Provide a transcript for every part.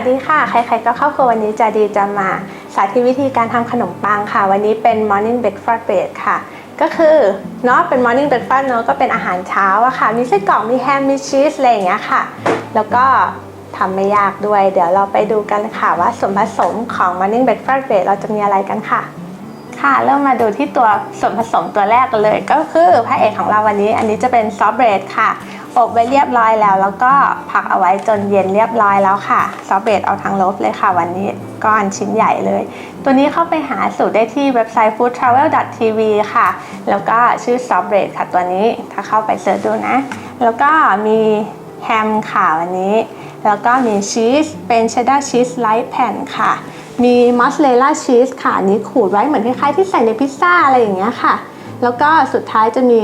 วัสดีค่ะ ใครๆก็เข้าครัววันนี้จะดีจะมาสาธิตวิธีการทำขนมปังค่ะ วันนี้เป็น morning breakfast bread ค่ะ ก็คือเนาะเป็น morning breakfast เนาะก็เป็นอาหารเช้าอะค่ะ มีไส้กรอกมีแฮมมีชีสอะไรอย่างเงี้ยค่ะ แล้วก็ทำไม่ยากด้วย เดี๋ยวเราไปดูกันค่ะว่าส่วนผสมของ morning breakfast bread เราจะมีอะไรกันค่ะ ค่ะเริ่มมาดูที่ตัวส่วนผสมตัวแรกกันเลย ก็คือพระเอกของเราวันนี้ อันนี้จะเป็นซอฟเบรดค่ะ อบไว้เรียบร้อยแล้ว แล้วก็พักเอาไว้จนเย็นเรียบร้อยแล้วค่ะซอฟเบรดเอาทางลบเลยค่ะ วันนี้ก้อนชิ้นใหญ่เลย ตัวนี้เข้าไปหาสูตรได้ที่เว็บไซต์ foodtravel.tv ค่ะ แล้วก็ชื่อซอฟเบรดค่ะตัวนี้ถ้าเข้าไปเสิร์ชดูนะ แล้วก็มีแฮมค่ะวันนี้ แล้วก็มีชีสเป็นเชดดาร์ชีสไลท์แผ่นค่ะ มีมอสเลล่าชีสค่ะนนี้ขูดไว้เหมือนคล้ายๆที่ใส่ในพิซซ่าอะไรอย่างเงี้ยค่ะ แล้วก็สุดท้ายจะมี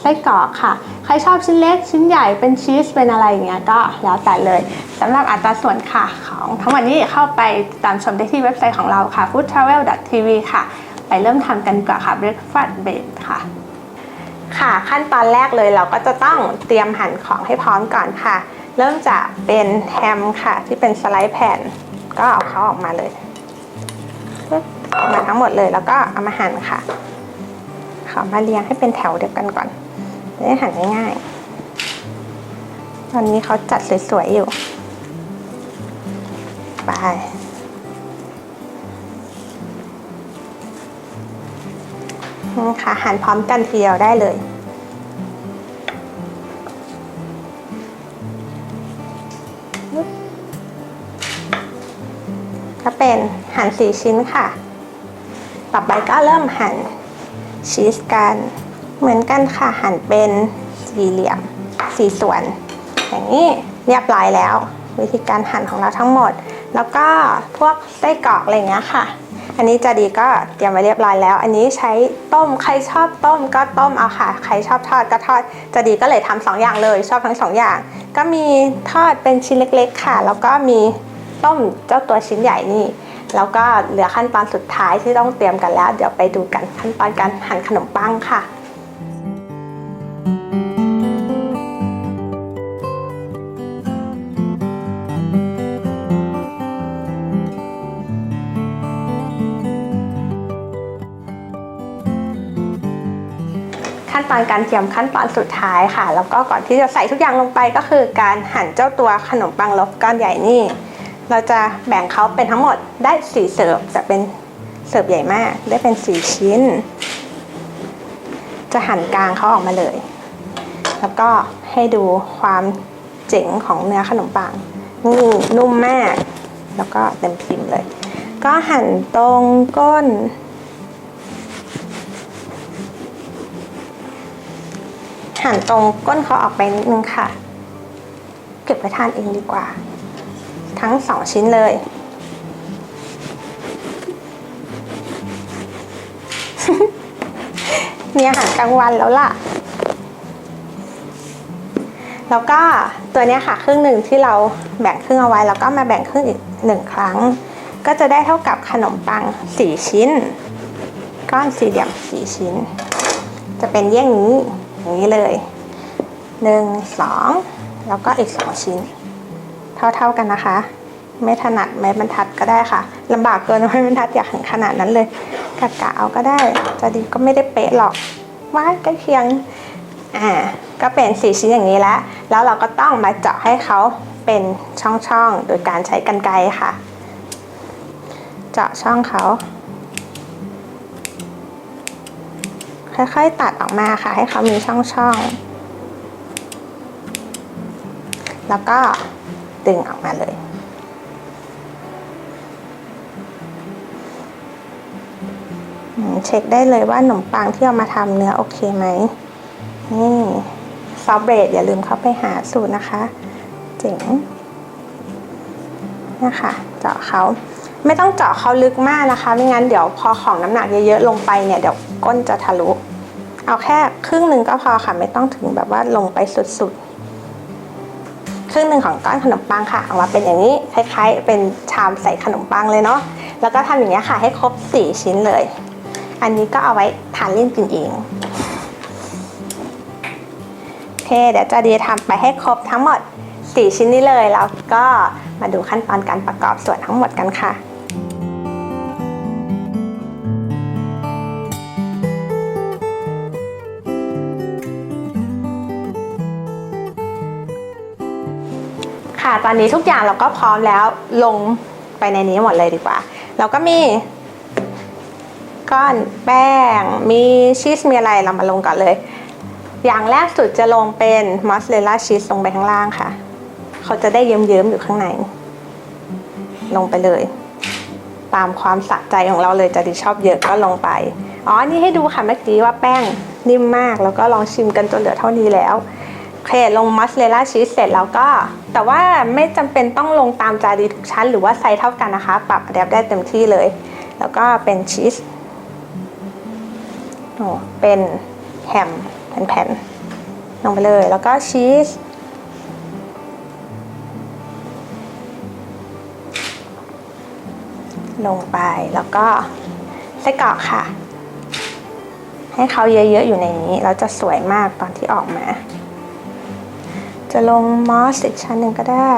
ไส้กรอกค่ะ ใครชอบชิ้นเล็กชิ้นใหญ่เป็นชีสเป็นอะไรอย่างเงี้ยก็แล้วแต่เลยสำหรับอัตราส่วนค่ะของทั้งหมดนี้เข้าไปตามชมได้ที่เว็บไซต์ของเราค่ะ foodtravel.tv ค่ะ ไปเริ่มทำกันกว่าค่ะ breakfast bed ค่ะค่ะขั้นตอนแรกเลยเราก็จะต้องเตรียมหั่นของให้พร้อมก่อนค่ะ เริ่มจากเป็นแฮมค่ะ ที่เป็นสไลด์แผ่น ก็เอาเขาออกมาเลยออกมาทั้งหมดเลยแล้วก็เอามาหั่นค่ะขอมาเรียงให้เป็นแถวเดียวกันก่อน จะได้หั่นง่ายๆ ตอนนี้เขาจัดสวยๆอยู่ ไป นี่ค่ะหั่นพร้อมกันทีเดียวได้เลยก็เป็นหั่นสี่ชิ้นค่ะ ต่อไปก็เริ่มหั่นชีสกัน เหมือนกันค่ะหั่นเป็นสี่เหลี่ยมสี่ส่วน อย่างนี้เรียบร้อยแล้ว วิธีการหั่นของเราทั้งหมด แล้วก็พวกไส้กรอกอะไรเงี้ยค่ะ อันนี้จะดีก็เตรียมไว้เรียบร้อยแล้ว อันนี้ใช้ต้มใครชอบต้มก็ต้มเอาค่ะ ใครชอบทอดก็ทอด จะดีก็เลยทำสองอย่างเลย ชอบทั้งสองอย่าง ก็มีทอดเป็นชิ้นเล็ก ๆ ค่ะ แล้วก็มีต้มเจ้าตัวชิ้นใหญ่นี่แล้วก็เหลือขั้นตอนสุดท้ายที่ต้องเตรียมกันแล้ว เดี๋ยวไปดูกันขั้นตอนการหั่นขนมปังค่ะ ขั้นตอนการเตรียมขั้นตอนสุดท้ายค่ะ แล้วก็ก่อนที่จะใส่ทุกอย่างลงไปก็คือการหั่นเจ้าตัวขนมปังลบก้อนใหญ่นี่ เราจะแบ่งเขาเป็นทั้งหมดได้สี่เสิร์ฟแต่เป็นเสิร์ฟใหญ่มาก ได้เป็นสี่ชิ้น จะหั่นกลางเขาออกมาเลย แล้วก็ให้ดูความเจ๋งของเนื้อขนมปังนี่นุ่มมาก แล้วก็เต็มพิมพ์เลย ก็หั่นตรงก้น หั่นตรงก้นเขาออกไปนิดนึงค่ะ เก็บไว้ทานเองดีกว่า ทั้งสองชิ้นเลย มีอาหารกลางวันแล้วล่ะ แล้วก็ตัวนี้ค่ะครึ่งหนึ่งที่เราแบ่งครึ่งเอาไว้ แล้วก็มาแบ่งครึ่งอีกหนึ่งครั้ง ก็จะได้เท่ากับขนมปังสี่ชิ้น ก้อนสี่เหลี่ยมสี่ชิ้น จะเป็นเยี่ยงนี้ อย่างนี้เลยหนึ่งสองแล้วก็อีกสองชิ้น เท่าๆกันนะคะ ไม่ถนัดไม้บรรทัดก็ได้ค่ะลำบากเกินไม้บรรทัดอยากถึงขนาดนั้นเลยกะกะเอาก็ได้ จะดีก็ไม่ได้เป๊ะหรอกว่าใกล้เคียงอ่าก็เป็นสี่ชิ้นอย่างนี้แล้วแล้วเราก็ต้องมาเจาะให้เขาเป็นช่องๆ โดยการใช้กรรไกรค่ะ เจาะช่องเขา ค่อยๆตัดออกมาค่ะ ให้เขามีช่องๆ แล้วก็ดึงออกมาเลย เช็คได้เลยว่าขนมปังที่เอามาทำเนื้อโอเคไหม นี่ซอฟเบรดอย่าลืมเข้าไปหาสูตรนะคะ เจ๋งนะคะ เจาะเขา ไม่ต้องเจาะเขาลึกมากนะคะ ไม่งั้นเดี๋ยวพอของน้ำหนักเยอะๆลงไปเนี่ยเดี๋ยวก้นจะทะลุ เอาแค่ครึ่งหนึ่งก็พอค่ะ ไม่ต้องถึงแบบว่าลงไปสุดๆ ครึ่งหนึ่งของก้อนขนมปังค่ะออกมาเป็นอย่างนี้คล้ายๆ เป็นชามใส่ขนมปังเลยเนาะแล้วก็ทำอย่างนี้ค่ะให้ครบ 4 ชิ้นเลย อันนี้ก็เอาไว้ทานเล่นกินเองโอเคเดี๋ยวจะดีทำไปให้ครบทั้งหมดสี่ชิ้นนี้เลยแล้วก็มาดูขั้นตอนการประกอบส่วนทั้งหมดกันค่ะ ตอนนี้ทุกอย่างเราก็พร้อมแล้วลงไปในนี้หมดเลยดีกว่า เราก็มีก้อนแป้ง มีชีสมีอะไรเรามาลงก่อนเลย อย่างแรกสุดจะลงเป็นมอสซาเรลล่าชีสลงไปข้างล่างค่ะ เขาจะได้เยิ้มๆอยู่ข้างใน ลงไปเลย ตามความสะใจของเราเลยจะดีชอบเยอะก็ลงไป อ๋อ นี่ให้ดูค่ะเมื่อกี้ว่าแป้งนิ่มมาก แล้วก็ลองชิมกันจนเหลือเท่านี้แล้ว เคลงมอสเรลล่าชีสเสร็จแล้วก็ แต่ว่าไม่จำเป็นต้องลงตามจาดีทุกชั้น หรือว่าไซส์เท่ากันนะคะ ปรับแดบได้เต็มที่เลย แล้วก็เป็นชีสโอ้เป็นแฮมแผ่นๆลงไปเลย แล้วก็ชีสลงไปแล้วก็ไส้กรอกค่ะ ให้เขาเยอะๆอยู่ในนี้แล้วจะสวยมากตอนที่ออกมา จะลงมอสอีกชั้นหนึ่งก็ได้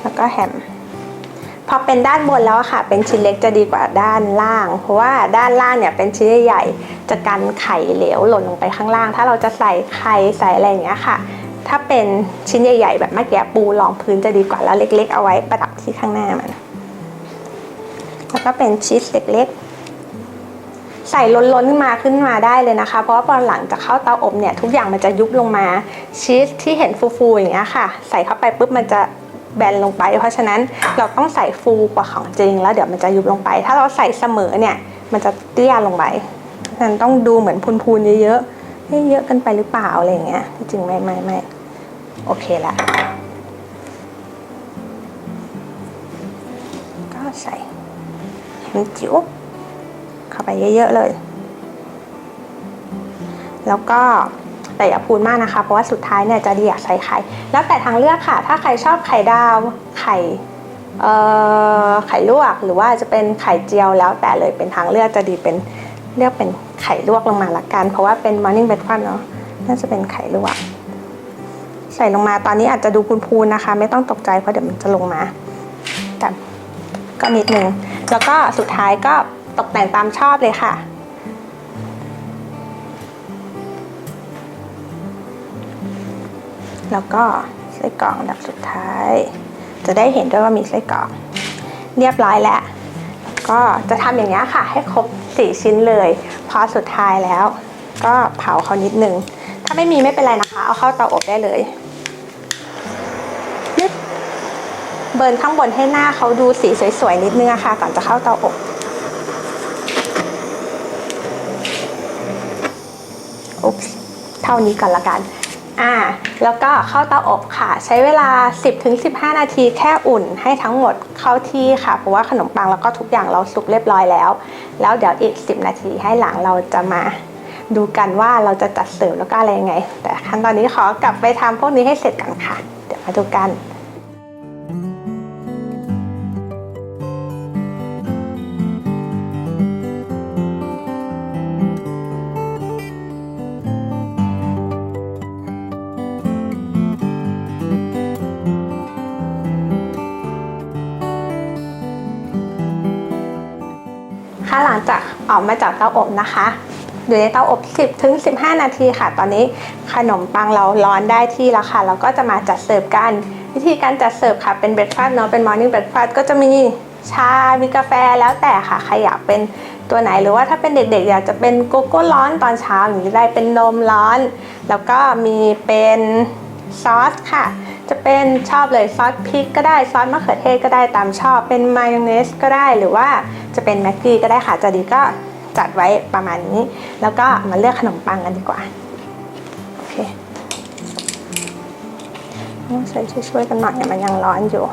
แล้วก็แฮมพอเป็นด้านบนแล้วค่ะ เป็นชิ้นเล็กจะดีกว่าด้านล่าง เพราะว่าด้านล่างเนี่ยเป็นชิ้นใหญ่ๆจะกันไข่เหลวหล่นลงไปข้างล่าง ถ้าเราจะใส่ไข่ใส่อะไรอย่างเงี้ยค่ะ ถ้าเป็นชิ้นใหญ่ ๆ แบบเมื่อกี้ปูรองพื้นจะดีกว่าแล้วเล็ก ๆ เอาไว้ประดับที่ข้างหน้ามัน แล้วก็เป็นชีสเล็กๆ ใส่ล้นๆมาขึ้นมาได้เลยนะคะ เพราะว่าพอนหลังจากเข้าเตาอบเนี่ยทุกอย่างมันจะยุบลงมาชีสที่เห็นฟูๆอย่างเงี้ยค่ะ ใส่เข้าไปปุ๊บมันจะแบนลงไป เพราะฉะนั้นเราต้องใส่ฟูกว่าของจริง แล้วเดี๋ยวมันจะยุบลงไป ถ้าเราใส่เสมอเนี่ยมันจะเตี้ยลงไปฉะนั้นต้องดูเหมือนพูนๆเยอะๆให้เยอะกันไปหรือเปล่าอะไรอย่างเงี้ยจริงไม่ไม่ไม่โอเคละก็ใส่แฮมจิ๋ว เข้าไปเยอะๆเลย แล้วก็แต่อย่าพูดมากนะคะ เพราะว่าสุดท้ายเนี่ยจะดีอยากใส่ไข่ แล้วแต่ทางเลือกค่ะ ถ้าใครชอบไข่ดาว ไข่ไข่ลวก หรือว่าจะเป็นไข่เจียวแล้วแต่เลยเป็นทางเลือกจะดีเป็นเลือกเป็นไข่ลวกลงมาละกัน เพราะว่าเป็น morning breakfast เนาะน่าจะเป็นไข่ลวก ใส่ลงมาตอนนี้อาจจะดูพูนๆนะคะ ไม่ต้องตกใจเพราะเดี๋ยวมันจะลงมาแต่ก็นิดนึง แล้วก็สุดท้ายก็ ตกแต่งตามชอบเลยค่ะ แล้วก็ไส้กรอกอันดับสุดท้าย จะได้เห็นด้วยว่ามีไส้กรอก เรียบร้อยแล้ว ก็จะทำอย่างนี้ค่ะ ให้ครบ 4 ชิ้นเลย พอสุดท้ายแล้ว ก็เผาเขานิดนึง ถ้าไม่มีไม่เป็นไรนะคะ เอาเข้าเตาอบได้เลยเบิร์นข้างบนให้หน้าเขาดูสีสวยๆนิดนึงอะค่ะก่อนจะเข้าเตาอบ อุ๊บเท่านี้ก่อนละกันอ่าแล้วก็เข้าเตาอบค่ะ ใช้เวลา 10-15 นาทีแค่อุ่นให้ทั้งหมดเข้าที่ค่ะ เพราะว่าขนมปังแล้วก็ทุกอย่างเราสุกเรียบร้อยแล้ว แล้วเดี๋ยวอีก 10 นาทีให้หลังเราจะมาดูกันว่าเราจะจัดเสิร์ฟแล้วก็อะไรยังไง แต่ขั้นตอนนี้ขอกลับไปทำพวกนี้ให้เสร็จกันค่ะ เดี๋ยวมาดูกัน ค่ะหลังจากออกมาจากเตาอบนะคะ อยู่ในเตาอบ 10ถึง15 นาทีค่ะ ตอนนี้ขนมปังเราร้อนได้ที่แล้วค่ะ เราก็จะมาจัดเสิร์ฟกัน วิธีการจัดเสิร์ฟค่ะเป็นเบรดฟาสต์เนาะเป็นมอร์นิ่งเบรดฟาสต์ก็จะมีชา มีกาแฟแล้วแต่ค่ะใครอยากเป็นตัวไหนหรือว่าถ้าเป็นเด็กๆ อยากจะเป็นโกโก้ร้อนตอนเช้าอย่างนี้ได้เป็นนมร้อน แล้วก็มีเป็นซอสค่ะ จะเป็นชอบเลยซอสพริกก็ได้ซอสมะเขือเทศก็ได้ตามชอบ เป็นมายองเนสก็ได้หรือว่าจะเป็นแม็กกี้ก็ได้ค่ะจะดีก็จัดไว้ประมาณนี้ แล้วก็มาเลือกขนมปังกันดีกว่าโอเคต้องใส่ช่วยๆกันหน่อยเนี่ยมันยังร้อนอยู่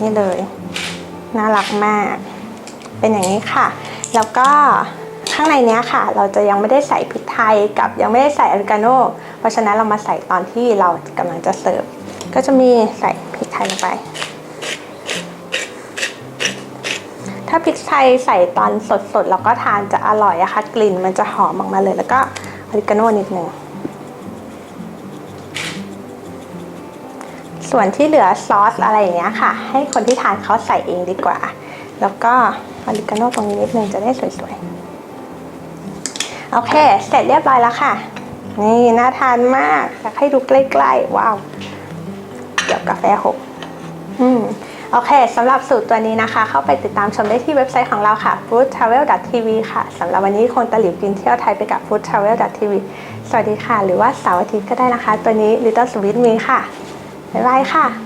นี่เลย น่ารักมาก เป็นอย่างนี้ค่ะ แล้วก็ข้างในเนี้ยค่ะ เราจะยังไม่ได้ใส่พริกไทยกับยังไม่ได้ใส่ออริกาโน ราะฉะนั้นเรามาใส่ตอนที่เรากำลังจะเสิร์ฟ ก็จะมีใส่พริกไทยลงไป ถ้าพริกไทยใส่ตอนสดๆแล้วก็ทานจะอร่อยอะค่ะกลิ่นมันจะหอมออกมาเลย แล้วก็ออริกาโนนิดนึงส่วนที่เหลือซอสอะไรอย่างเงี้ยค่ะ ให้คนที่ทานเขาใส่เองดีกว่า แล้วก็ออริกาโน่ตรงนี้นิดนึงจะได้สวยๆ โอเค เสร็จเรียบร้อยแล้วค่ะ นี่น่าทานมากอยากให้ดูใกล้ๆ ว้าว เกี่ยวกาแฟหกอืมโอเคสำหรับสูตรตัวนี้นะคะ เข้าไปติดตามชมได้ที่เว็บไซต์ของเราค่ะ foodtravel.tv ค่ะสำหรับวันนี้คงตะหลิวกินเที่ยวไทยไปกับ foodtravel.tv สวัสดีค่ะ หรือว่าเสาร์อาทิตย์ก็ได้นะคะ ตัวนี้ Little Sweet มีค่ะ บ๊ายบายค่ะ